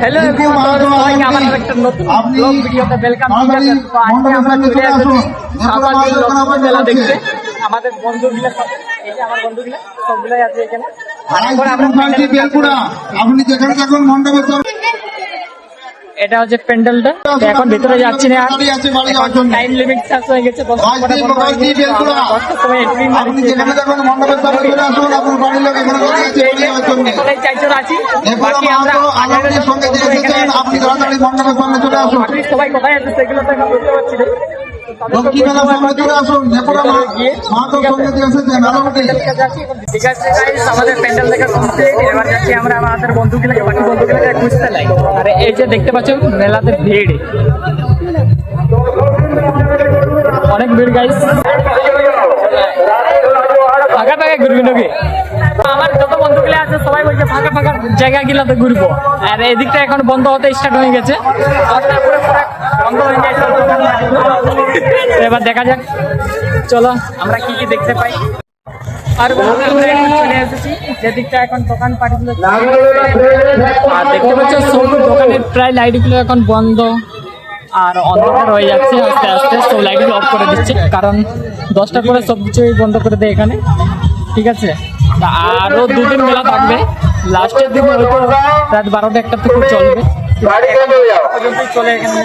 Hello সবাইকে আমার একটা নতুন ব্লগ ভিডিওতে ওয়েলকাম ঠিক তাড়াতাড়ি আছে তো আজকে আমরা চলে চলে আসছি আসুন। সাপাটি এরপরে লক্ষ্মী মেলা দেখতে আমাদের বন্ধুগুলো সব এই যে আমার বন্ধুগুলো সবগুলাই আছে এখানে আর আড়াইশো এখন আমরা পঞ্চাশটি প্যান্ডেলের কাছে বেলপুরা আপনি যেখানে থাকুন মণ্ডপের এটা হচ্ছে প্যান্ডেলটা এখন ভিতরে যাচ্ছি না আর। টাইম লিমিট শেষ হয়ে গেছে দশটা বাইশটি মণ্ডপের সামনে চলে আসুন। সবাই কোথায় আছে সেগুলো তো বুঝতে পারছি না। তো লক্ষ্মী মেলার সামনে চলে আসুন। নেপুরা মা সঙ্গে যে এসেছেন আরামকে ঠিক আছে guys, আমাদের প্যান্ডেল দেখা কমপ্লিট এবার যাচ্ছি আমরা আমাদের বন্ধুগুলোকে বাকি বন্ধুগুলোকে খুঁজতে লাই আর এই যে দেখতে পাচ্ছ মেলাতে ভিড়। অনেক ভিড় গাইস ফাঁকা ফাঁকা ঘুরবি নাকি? আছে, সবাই বলছে ফাঁকা ফাঁকা জায়গা গুলাতে ঘুরবো। আর এদিকটা এখন বন্ধ হতে স্টার্ট হয়ে গেছে। এবার দেখা যাক। চলো, আমরা কি কি দেখতে পাই। আর চলে এখন দোকান আর দোকানের প্রায় এখন বন্ধ। আর অন্ধকার হয়ে যাচ্ছে আস্তে আস্তে। সব অফ করে দিচ্ছে। কারণ দশটার পরে সব কিছুই বন্ধ করে দেয় এখানে। ঠিক আছে? আরও দুদিন মেলা থাকবে। লাস্টের দিন হয়তো রাত বারোটা একটা থেকে চলবে। চলে এখানে।